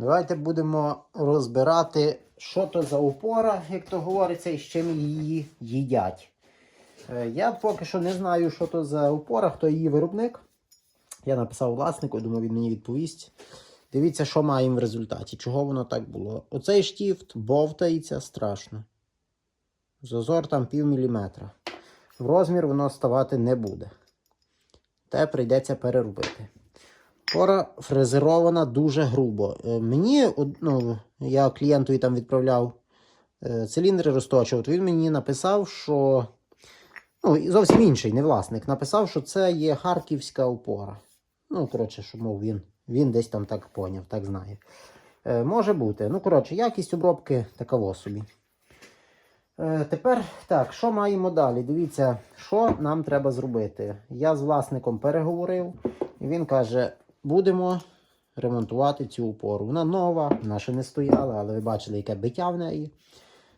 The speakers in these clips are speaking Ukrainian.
Давайте будемо розбирати, що то за опора, як то говориться, і з чим її їдять. Е, Я поки що не знаю, що то за опора, хто її виробник. Я написав власнику, думаю, він мені відповість. Дивіться, що маємо в результаті, чого воно так було. Оцей штіфт бовтається страшно. Зазор там пів міліметра. В розмір воно ставати не буде. Те прийдеться переробити. Пора фрезерована дуже грубо. Е, Мені, ну, я клієнтові там відправляв е, циліндри розточувати. Він мені написав, що. Ну, зовсім інший, не власник. Написав, що це є харківська опора. Ну, коротше, що мов він, він десь там так поняв, так знає. Е, може бути. Ну, коротше, якість обробки такова собі. Е, тепер так, що маємо далі? Дивіться, що нам треба зробити. Я з власником переговорив, і він каже: будемо ремонтувати цю опору. Вона нова, вона ще не стояла, але ви бачили, яке биття в неї.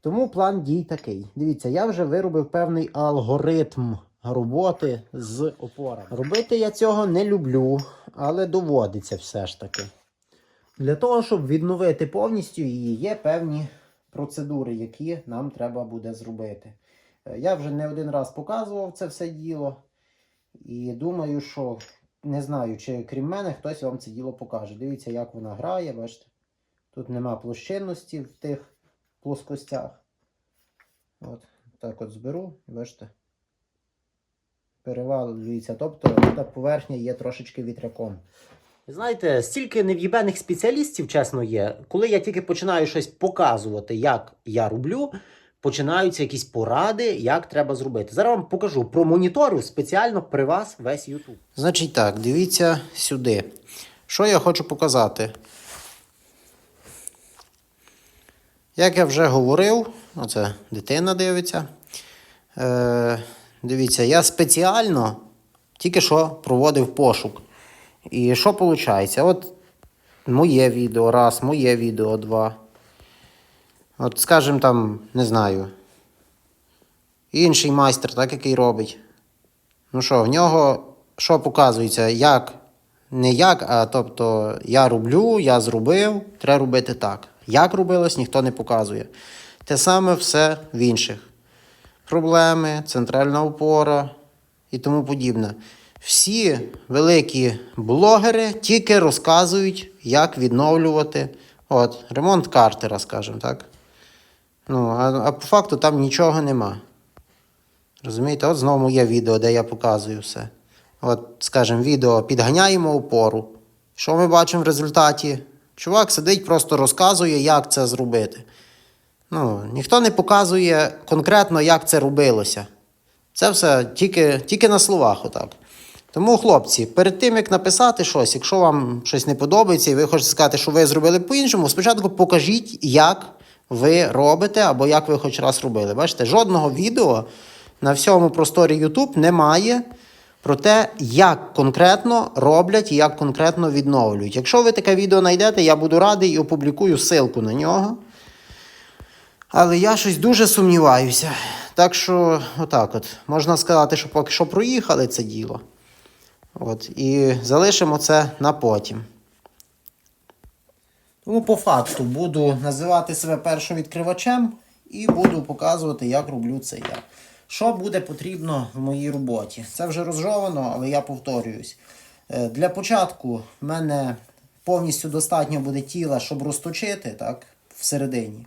Тому план дій такий. Дивіться, я вже виробив певний алгоритм роботи з опорами. Робити я цього не люблю, але доводиться все ж таки. Для того, щоб відновити повністю її, є певні процедури, які нам треба буде зробити. Е, Я вже не один раз показував це все діло. І думаю, що не знаю, чи крім мене хтось вам це діло покаже. Дивіться, як вона грає, бачите. Тут нема площинності в тих плоскостях. От, так от зберу, бачите. Перевалюється. Тобто та поверхня є трошечки вітряком. Знаєте, стільки нев'єбених спеціалістів, чесно, є. Коли я тільки починаю щось показувати, як я роблю, починаються якісь поради, як треба зробити. Зараз вам покажу про моніторю спеціально при вас весь YouTube. Значить так, дивіться сюди. Що я хочу показати? Як я вже говорив, оце дитина дивиться. Е, дивіться, я спеціально тільки що проводив пошук. І що виходить? От моє відео раз, моє відео два. От, скажімо там, не знаю. Інший майстер, так, який робить. Ну що, в нього що показується? Як? Не як, а тобто я роблю, я зробив, треба робити так. Як робилось, ніхто не показує. Те саме все в інших. Проблеми, центральна опора і тому подібне. Всі великі блогери тільки розказують, як відновлювати от, ремонт картера, скажімо так. Ну, а, а по факту там нічого нема. Розумієте, от знову є відео, де я показую все. От, скажімо, відео підганяємо опору. Що ми бачимо в результаті? Чувак сидить, просто розказує, як це зробити. Ну, ніхто не показує конкретно, як це робилося. Це все тільки, тільки на словах отак. Тому, хлопці, перед тим, як написати щось, якщо вам щось не подобається і ви хочете сказати, що ви зробили по-іншому, спочатку покажіть, як ви робите або як ви хоч раз робили. Бачите, жодного відео на всьому просторі YouTube немає про те, як конкретно роблять і як конкретно відновлюють. Якщо ви таке відео знайдете, я буду радий і опублікую ссылку на нього. Але я щось дуже сумніваюся. Так що, отак от, можна сказати, що поки що проїхали це діло. От, і залишимо це на потім. Тому по факту буду називати себе першим відкривачем і буду показувати, як роблю це я. Що буде потрібно в моїй роботі? Це вже розжовано, але я повторююсь. Е, Для початку в мене повністю достатньо буде тіла, щоб розточити так, всередині.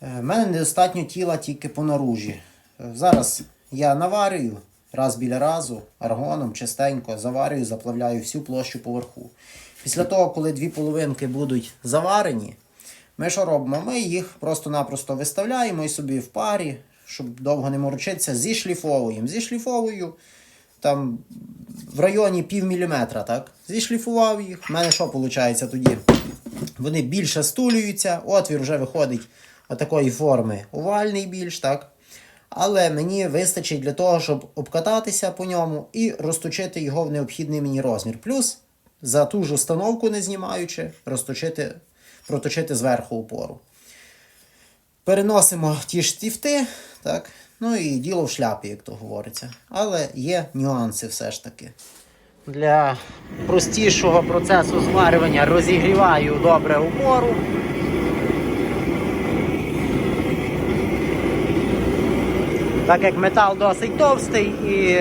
У мене недостатньо тіла тільки по наружі. Е, Зараз я наварюю раз біля разу аргоном чистенько заварюю, заплавляю всю площу поверху. Після того, коли дві половинки будуть заварені, ми що робимо? Ми їх просто-напросто виставляємо і собі в парі, щоб довго не морочитися, зішліфовуємо. Зішліфовую там в районі пів міліметра, так? Зішліфував їх. У мене що виходить тоді? Вони більше стулюються, отвір вже виходить отакої форми овальний більш, так? Але мені вистачить для того, щоб обкататися по ньому і розточити його в необхідний мені розмір. Плюс за ту ж установку, не знімаючи, розточити, проточити зверху опору. Переносимо ті ж штифти, так? Ну і діло в шляпі, як то говориться. Але є нюанси все ж таки. для простішого процесу зварювання розігріваю добре опору. Так як метал досить товстий і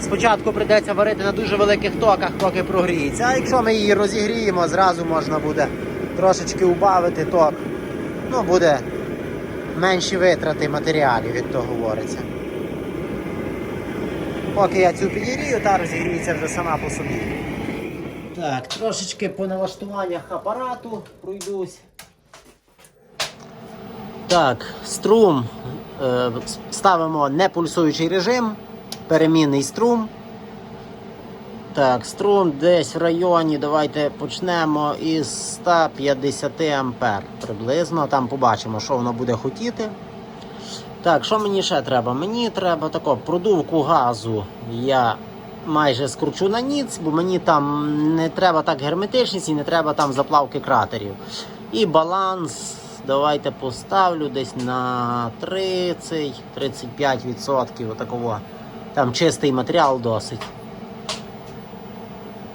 спочатку прийдеться варити на дуже великих токах, поки прогріється. А якщо ми її розігріємо, зразу можна буде трошечки убавити ток. Ну, буде менші витрати матеріалів, як то говориться. Поки я цю підігрію, та розігріється вже сама по собі. Так, трошечки по налаштуваннях апарату пройдусь. Так, струм е, ставимо непульсуючий режим, перемінний струм. Так, струм десь в районі, давайте почнемо із 150 ампер приблизно. Там побачимо, що воно буде хотіти. Так, що мені ще треба? Мені треба тако продувку газу. Я майже скручу на ніц, бо мені там не треба так герметичність і не треба там заплавки кратерів. І баланс. Давайте поставлю десь на 30-35% отакого. Там чистий матеріал досить.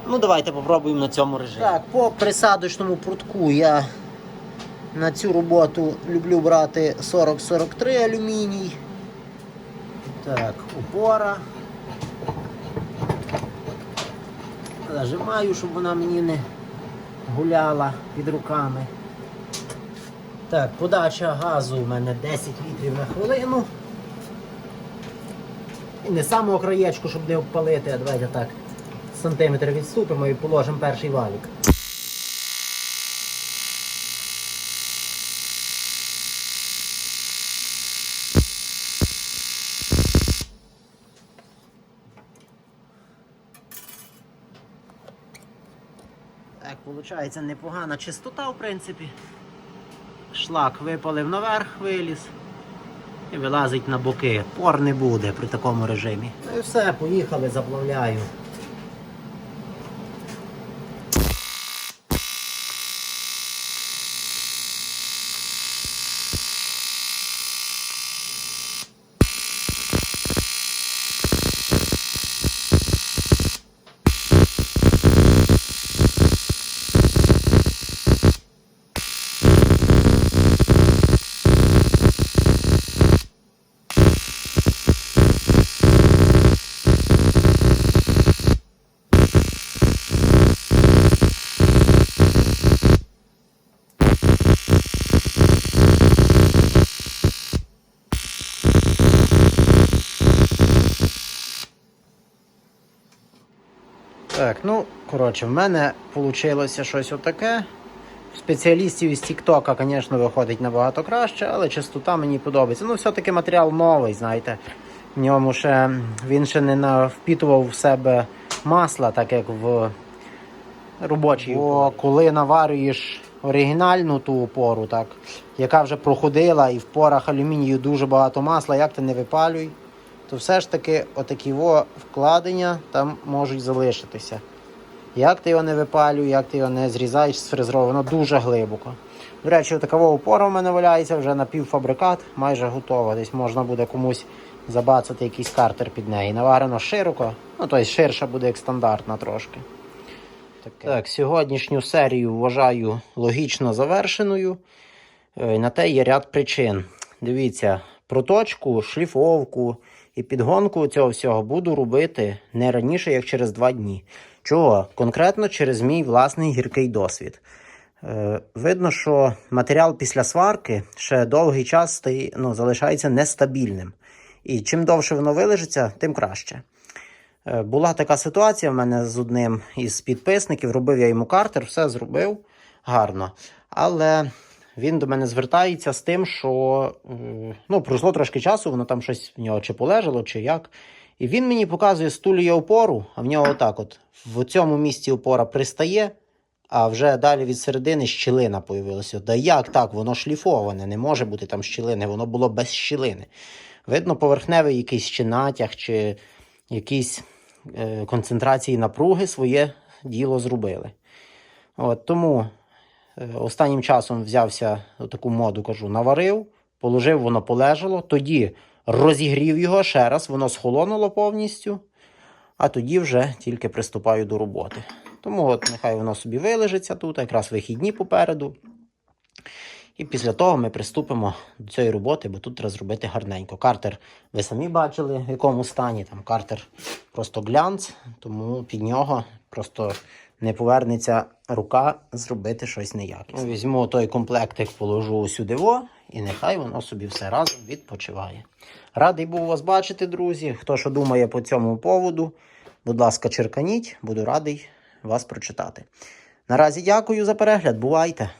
Ну, давайте попробуємо на цьому режимі. Так, по присадочному прутку я на цю роботу люблю брати 40-43 алюміній. Так, упора. Зажимаю, щоб вона мені не гуляла під руками. Так, подача газу у мене 10 літрів на хвилину. Не самого краєчку, щоб не обпалити, а давайте так. Сантиметр відступимо і положимо перший валік. Так, виходить непогана чистота, в принципі. Шлак випалив наверх, виліз вилазить на боки. Пор не буде при такому режимі. Ну і все, поїхали, заплавляю. Так, ну, коротше, в мене вийшло щось отаке. Спеціалістів із Тіктока, звісно, виходить набагато краще, але частота мені подобається. Ну, все-таки матеріал новий, знаєте. В ньому ще він ще не впітував в себе масла, так як в робочій. Бо коли наварюєш оригінальну ту опору, так, яка вже проходила і в порах алюмінію дуже багато масла, як ти не випалюй, то все ж таки отакі во вкладення там можуть залишитися. Як ти його не випалюй, як ти його не зрізаєш з фрезеру, дуже глибоко. До речі, така опора в мене валяється вже напівфабрикат, майже готова. Десь можна буде комусь забацати якийсь картер під неї. Наварено широко, ну тобто ширша буде як стандартна трошки. Таке. Так, сьогоднішню серію вважаю логічно завершеною. Е, На те є ряд причин. Дивіться, проточку, шліфовку і підгонку цього всього буду робити не раніше, як через два дні. Чого? Конкретно через мій власний гіркий досвід. Е, видно, що матеріал після сварки ще довгий час стає, ну, залишається нестабільним. І чим довше воно вилежиться, тим краще. Е, Була така ситуація в мене з одним із підписників. Робив я йому картер, все зробив гарно. Але він до мене звертається з тим, що ну, пройшло трошки часу, воно там щось в нього чи полежало, чи як. І він мені показує стулює опору, а в нього отак от в цьому місці опора пристає, а вже далі від середини щілина появилася. Да як так? Воно шліфоване, не може бути там щілини, воно було без щілини. Видно, поверхневий якийсь чи натяг, чи якісь е, концентрації напруги своє діло зробили. От, тому останнім часом взявся таку моду, кажу, наварив, положив, воно полежало, тоді розігрів його ще раз, воно схолонуло повністю. а тоді вже тільки приступаю до роботи. Тому от нехай воно собі вилежиться тут, якраз вихідні попереду. І після того ми приступимо до цієї роботи, бо тут треба зробити гарненько. Картер, ви самі бачили, в якому стані. Там картер просто глянц, тому під нього просто не повернеться рука зробити щось неякісне. Візьму той комплектик, положу сюди во, і нехай воно собі все разом відпочиває. Радий був вас бачити, друзі. Хто що думає по цьому поводу, будь ласка, черканіть, буду радий вас прочитати. Наразі дякую за перегляд. Бувайте!